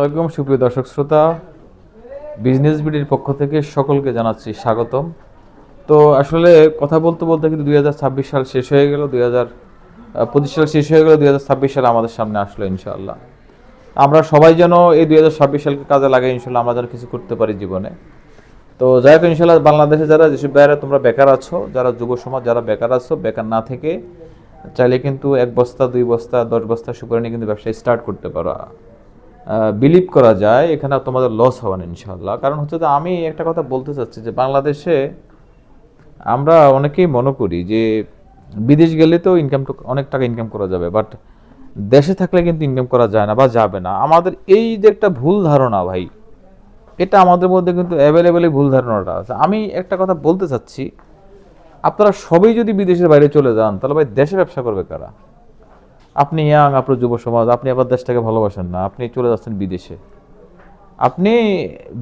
আলাইকুম, সুপ্রিয় দর্শক শ্রোতা। বিজনেস বিডির পক্ষ থেকে সকলকে জানাচ্ছি স্বাগতম। তো আসলে কথা বলতে বলতে কিন্তু দুই হাজার ছাব্বিশ সাল শেষ হয়ে গেল, দুই হাজার পঁচিশ সাল শেষ হয়ে গেল দু হাজার ছাব্বিশ সাল আমাদের সামনে আসলো ইনশাআল্লাহ। আমরা সবাই যেন এই দুই হাজার ছাব্বিশ সালকে কাজে লাগাই ইনশাল্লাহ আমরা যেন কিছু করতে পারি জীবনে। তো যাই হোক ইনশাল্লাহ বাংলাদেশে যারা যেসব বাইরে তোমরা বেকার আছো, যারা যুব সমাজ যারা বেকার আছো, বেকার না থেকে চাইলে কিন্তু এক বস্তা, দুই বস্তা, দশ বস্তা সুপারি নিয়ে কিন্তু ব্যবসা স্টার্ট করতে পারো। বিলিভ করা যায়, এখানে তোমাদের লস হবে না ইনশাল্লাহ কারণ হচ্ছে যে আমি একটা কথা বলতে চাচ্ছি যে বাংলাদেশে আমরা অনেকেই মনে করি যে বিদেশ গেলে তো ইনকাম অনেক টাকা ইনকাম করা যাবে বাট দেশে থাকলে কিন্তু ইনকাম করা যায় না বা যাবে না। আমাদের এই যে একটা ভুল ধারণা ভাই, এটা আমাদের মধ্যে কিন্তু অ্যাভেলেবেলই ভুল ধারণাটা আছে। আমি একটা কথা বলতে চাচ্ছি, আপনারা সবাই যদি বিদেশের বাইরে চলে যান, তাহলে ভাই দেশে ব্যবসা করবে কারা? আপনি ইয়াং আপনার যুব সমাজ, আপনি আবার দেশটাকে ভালোবাসেন না, আপনি চলে যাচ্ছেন বিদেশে। আপনি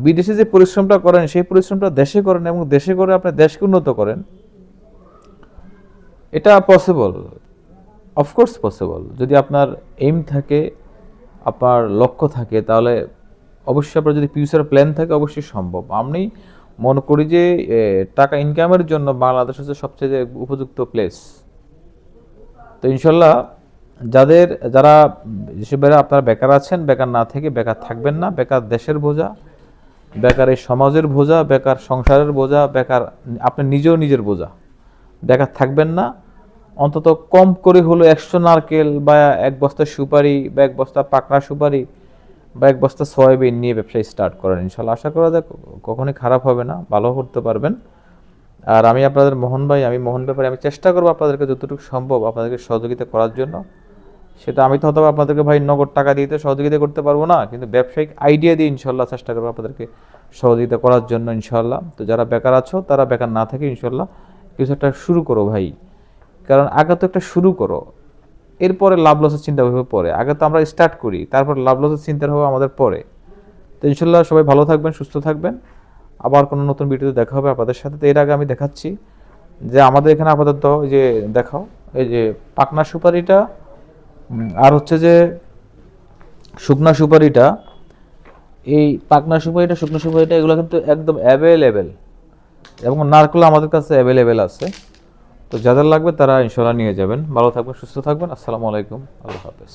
বিদেশে যে পরিশ্রমটা করেন, সেই পরিশ্রমটা দেশে করেন এবং দেশে করে আপনি দেশকে উন্নত করেন, এটা পসিবল অফকোর্স পসিবল যদি আপনার এইম থাকে, আপনার লক্ষ্য থাকে, তাহলে অবশ্যই আপনার যদি ফিউচার প্ল্যান থাকে, অবশ্যই সম্ভব। আমি মনে করি যে টাকা ইনকামের জন্য বাংলাদেশ হচ্ছে সবচেয়ে উপযুক্ত প্লেস তো ইনশাল্লাহ যাদের, যারা বাইরে আপনারা বেকার আছেন, বেকার না থেকে বেকার থাকবেন না, বেকার দেশের বোঝা, বেকার এই সমাজের বোঝা, বেকার সংসারের বোঝা, বেকার আপনি নিজেও নিজের বোঝা। বেকার থাকবেন না, অন্তত কম করে হলো একশো নারকেল বা এক বস্তা সুপারি বা এক বস্তা পাকড়া সুপারি বা এক বস্তা সয়াবিন নিয়ে ব্যবসা স্টার্ট করেন। ইনশাল্লাহ আশা করা যায় কখনোই খারাপ হবে না, ভালো করতে পারবেন। আর আমি আপনাদের মোহন ভাই, আমি মোহন ব্যাপারে আমি চেষ্টা করব আপনাদেরকে যতটুকু সম্ভব আপনাদেরকে সহযোগিতা করার জন্য। সেটা আমি তো হয়তো আপনাদেরকে ভাই নগদ টাকা দিতে সহযোগিতা করতে পারব না, কিন্তু ব্যবসায়িক আইডিয়া দিয়ে ইনশাল্লাহ চেষ্টা করব আপনাদেরকে সহযোগিতা করার জন্য ইনশাল্লাহ তো যারা বেকার আছো, তারা বেকার না থাকে ইনশাল্লাহ কিছু একটা শুরু করো ভাই। কারণ আগে তো একটা শুরু করো, এরপরে লাভ লসের চিন্তা ভাবে পরে। আগে তো আমরা স্টার্ট করি, তারপর লাভ লসের চিন্তা হবে আমাদের পরে। তো ইনশাল্লাহ সবাই ভালো থাকবেন, সুস্থ থাকবেন। আবার কোনো নতুন ভিডিওতে দেখা হবে আপনাদের সাথে। তো এর আগে আমি দেখাচ্ছি যে আমাদের এখানে আপাতত যে দেখাও, এই যে পাকনা সুপারিটা আর হচ্ছে যে শুকনা সুপারিটা, এই পাকনা সুপারিটা, শুকনো সুপারিটা, এগুলো কিন্তু একদম অ্যাভেলেবেল এবং নারকোলা আমাদের কাছে অ্যাভেলেবেল আছে। তো যাদের লাগবে তারা ইনশাল্লাহ নিয়ে যাবেন। ভালো থাকবেন, সুস্থ থাকবেন। আসসালামু আলাইকুম। আল্লাহ হাফেজ।